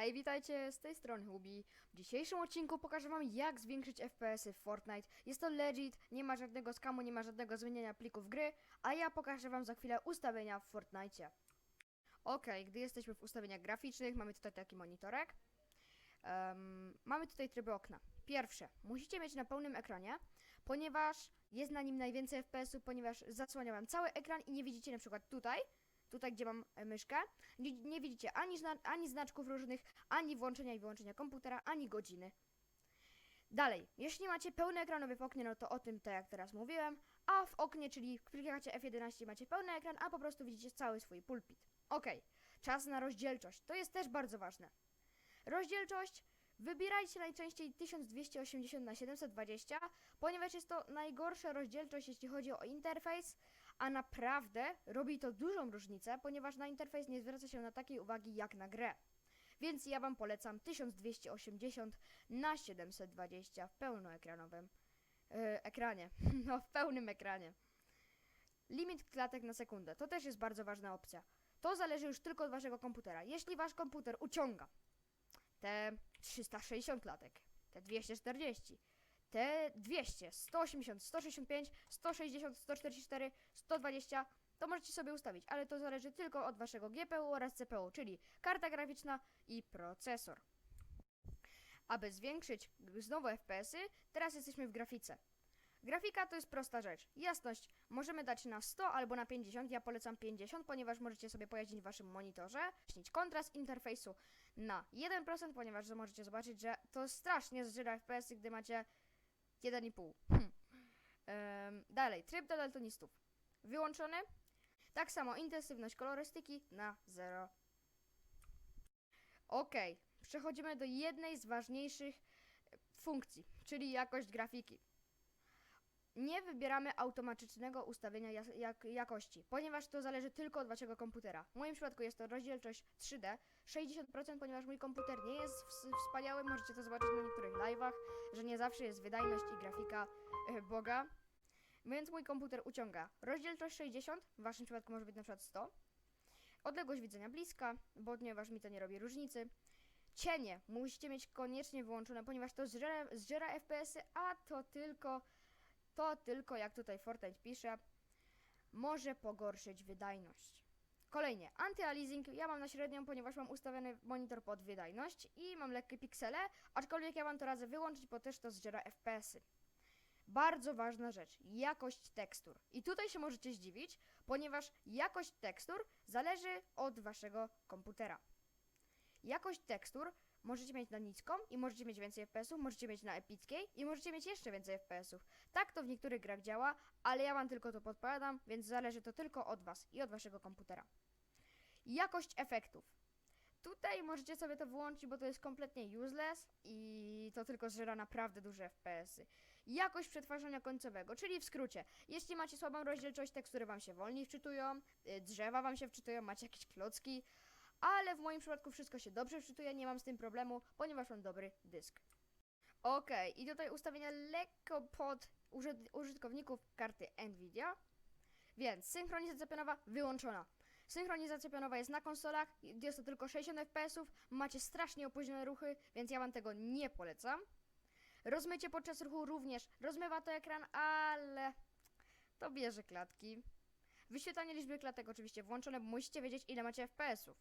Hej, witajcie, z tej strony Hubi. W dzisiejszym odcinku pokażę wam jak zwiększyć FPS-y w Fortnite. Jest to legit, nie ma żadnego skamu, nie ma żadnego zmieniania plików gry, a ja pokażę wam za chwilę ustawienia w Fortnite. Ok, gdy jesteśmy w ustawieniach graficznych, mamy tutaj taki monitorek. Em, mamy tutaj tryby okna. Pierwsze, musicie mieć na pełnym ekranie, ponieważ jest na nim najwięcej FPS-ów, ponieważ zasłania wam cały ekran i nie widzicie na przykład tutaj, tutaj gdzie mam e, myszkę, nie, nie widzicie ani, zna, ani znaczków różnych, ani włączenia i wyłączenia komputera, ani godziny. Dalej, jeśli macie pełny ekranowy w oknie, no to o tym tak jak teraz mówiłem, a w oknie, czyli klikacie F11 macie pełny ekran, a po prostu widzicie cały swój pulpit. Ok, czas na rozdzielczość, to jest też bardzo ważne. Rozdzielczość. Wybierajcie najczęściej 1280 na 720, ponieważ jest to najgorsza rozdzielczość, jeśli chodzi o interfejs, a naprawdę robi to dużą różnicę, ponieważ na interfejs nie zwraca się na takiej uwagi jak na grę. Więc ja Wam polecam 1280 na 720 w pełnoekranowym e, ekranie. No, w pełnym ekranie. Limit klatek na sekundę to też jest bardzo ważna opcja. To zależy już tylko od Waszego komputera. Jeśli Wasz komputer uciąga te 360 klatek, te 240, te 200, 180, 165, 160, 144, 120, to możecie sobie ustawić, ale to zależy tylko od waszego GPU oraz CPU, czyli karta graficzna i procesor. Aby zwiększyć znowu FPS-y, teraz jesteśmy w grafice. Grafika to jest prosta rzecz. Jasność możemy dać na 100 albo na 50. Ja polecam 50, ponieważ możecie sobie pojawić w waszym monitorze. Śnić kontrast interfejsu na 1%, ponieważ możecie zobaczyć, że to strasznie zżyra FPS-y, gdy macie 1,5. Hm. Em, dalej, tryb do daltonistów. Wyłączony. Tak samo intensywność kolorystyki na 0. Ok, przechodzimy do jednej z ważniejszych e, funkcji, czyli jakość grafiki. Nie wybieramy automatycznego ustawienia jak jakości, ponieważ to zależy tylko od waszego komputera. W moim przypadku jest to rozdzielczość 3D, 60%, ponieważ mój komputer nie jest ws- wspaniały, możecie to zobaczyć na niektórych live'ach, że nie zawsze jest wydajność i grafika e, Boga. Więc mój komputer uciąga rozdzielczość 60, w waszym przypadku może być na przykład 100. Odległość widzenia bliska, bo ponieważ mi to nie robi różnicy. Cienie musicie mieć koniecznie wyłączone, ponieważ to zżera, zżera FPS-y, a to tylko, to tylko jak tutaj Fortnite pisze, może pogorszyć wydajność. Kolejnie, anti-aliasing ja mam na średnią, ponieważ mam ustawiony monitor pod wydajność i mam lekkie piksele, aczkolwiek ja wam to radzę wyłączyć, bo też to zżera FPS-y. Bardzo ważna rzecz, jakość tekstur. I tutaj się możecie zdziwić, ponieważ jakość tekstur zależy od waszego komputera. Jakość tekstur możecie mieć na niską i możecie mieć więcej FPS-ów, możecie mieć na epickiej i możecie mieć jeszcze więcej FPS-ów. Tak to w niektórych grach działa, ale ja wam tylko to podpowiadam, więc zależy to tylko od was i od waszego komputera. Jakość efektów. Tutaj możecie sobie to wyłączyć, bo to jest kompletnie useless i to tylko zżera naprawdę duże FPS-y. Jakość przetwarzania końcowego, czyli w skrócie, jeśli macie słabą rozdzielczość, tekstury wam się wolniej wczytują, y, drzewa wam się wczytują, macie jakieś klocki, ale w moim przypadku wszystko się dobrze wczytuje, nie mam z tym problemu, ponieważ mam dobry dysk. Ok, i tutaj ustawienia lekko pod użyt- użytkowników karty Nvidia, więc synchronizacja pionowa wyłączona. Synchronizacja pionowa jest na konsolach, jest to tylko 60 fps, macie strasznie opóźnione ruchy, więc ja wam tego nie polecam. Rozmycie podczas ruchu również rozmywa to ekran, ale to bierze klatki. Wyświetlanie liczby klatek oczywiście włączone, bo musicie wiedzieć ile macie FPS-ów.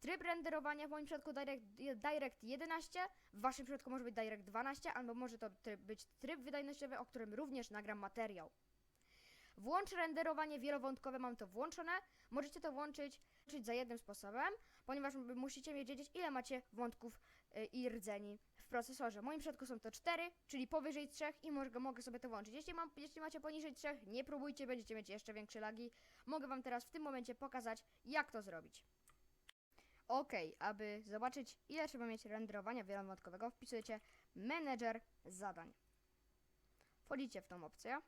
Tryb renderowania w moim przypadku Direct, Direct 11, w waszym przypadku może być Direct 12, albo może to tryb, być tryb wydajnościowy, o którym również nagram materiał. Włącz renderowanie wielowątkowe, mam to włączone. Możecie to włączyć, włączyć za jednym sposobem, ponieważ musicie wiedzieć, ile macie wątków y, i rdzeni w procesorze. W moim przypadku są to 4, czyli powyżej 3 i mogę, mogę sobie to włączyć. Jeśli, mam, jeśli macie poniżej 3, nie próbujcie, będziecie mieć jeszcze większe lagi. Mogę Wam teraz w tym momencie pokazać, jak to zrobić. Ok, aby zobaczyć, ile trzeba mieć renderowania wielowątkowego, wpisujecie Manager zadań. Wchodzicie w tą opcję.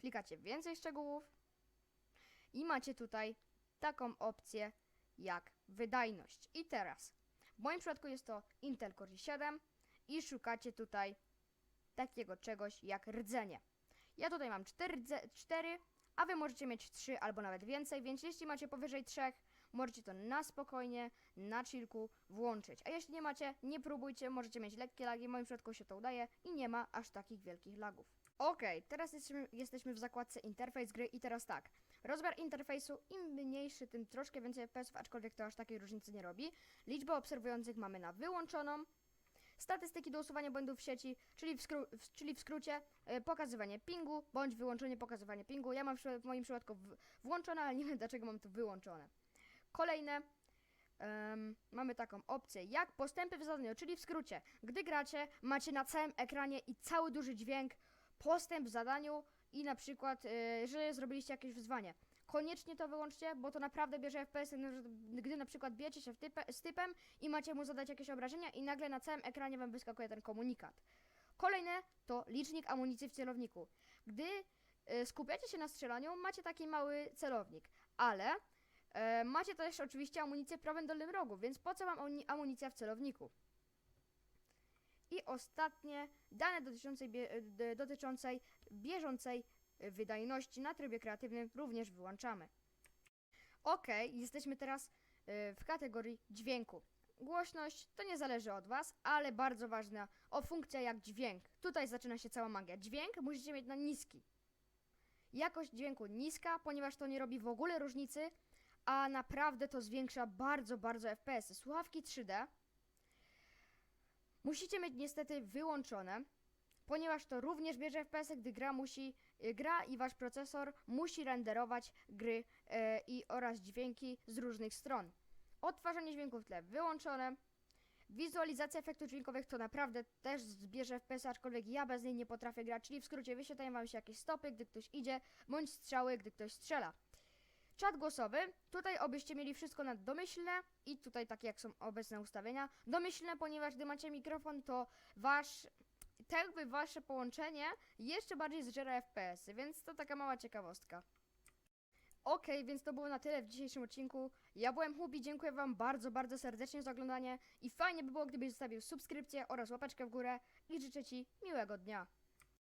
Klikacie więcej szczegółów i macie tutaj taką opcję jak wydajność. I teraz, w moim przypadku jest to Intel Core i7 i szukacie tutaj takiego czegoś jak rdzenie. Ja tutaj mam 4, rdze- 4 a wy możecie mieć 3 albo nawet więcej, więc jeśli macie powyżej 3, możecie to na spokojnie, na chillku włączyć. A jeśli nie macie, nie próbujcie, możecie mieć lekkie lagi, w moim przypadku się to udaje i nie ma aż takich wielkich lagów. Okej, teraz jesteśmy, w zakładce interfejs gry i teraz tak. Rozmiar interfejsu im mniejszy, tym troszkę więcej FPS-ów, aczkolwiek to aż takiej różnicy nie robi. Liczbę obserwujących mamy na wyłączoną. Statystyki do usuwania błędów w sieci, czyli w, skró- czyli w skrócie e, pokazywanie pingu bądź wyłączenie pokazywania pingu. Ja mam w, w moim przypadku włączone, ale nie wiem dlaczego mam to wyłączone. Kolejne em, mamy taką opcję jak postępy w zadaniu, czyli w skrócie, gdy gracie, macie na całym ekranie i cały duży dźwięk postęp w zadaniu i na przykład, y, że zrobiliście jakieś wyzwanie. Koniecznie to wyłączcie, bo to naprawdę bierze FPS, no, gdy na przykład bijecie się z typem i macie mu zadać jakieś obrażenia i nagle na całym ekranie wam wyskakuje ten komunikat. Kolejne to licznik amunicji w celowniku. Gdy y, skupiacie się na strzelaniu, macie taki mały celownik, ale e, macie też oczywiście amunicję w prawym dolnym rogu, więc po co wam amuni- amunicja w celowniku? I ostatnie dane dotyczącej, bie, dotyczącej bieżącej y, wydajności na trybie kreatywnym również wyłączamy. Ok, jesteśmy teraz y, w kategorii dźwięku. Głośność to nie zależy od Was, ale bardzo ważna o funkcja jak dźwięk. Tutaj zaczyna się cała magia. Dźwięk musicie mieć na niski. Jakość dźwięku niska, ponieważ to nie robi w ogóle różnicy, a naprawdę to zwiększa bardzo, bardzo FPS. Słuchawki 3D musicie mieć niestety wyłączone, ponieważ to również bierze FPS, gdy gra musi, y, gra i wasz procesor musi renderować gry e, i oraz dźwięki z różnych stron. Odtwarzanie dźwięków w tle wyłączone. Wizualizacja efektów dźwiękowych to naprawdę też zbierze FPS, aczkolwiek ja bez niej nie potrafię grać, czyli w skrócie wyświetlają wam się jakieś stopy, gdy ktoś idzie, bądź strzały, gdy ktoś strzela. Czat głosowy, tutaj obyście mieli wszystko na domyślne i tutaj takie jak są obecne ustawienia. Domyślne, ponieważ gdy macie mikrofon, to wasz, tak jakby wasze połączenie jeszcze bardziej zżera FPS, -y, więc to taka mała ciekawostka. Okej, więc to było na tyle w dzisiejszym odcinku. Ja byłem Hubi, dziękuję Wam bardzo, bardzo serdecznie za oglądanie i fajnie by było, gdybyś zostawił subskrypcję oraz łapeczkę w górę i życzę Ci miłego dnia.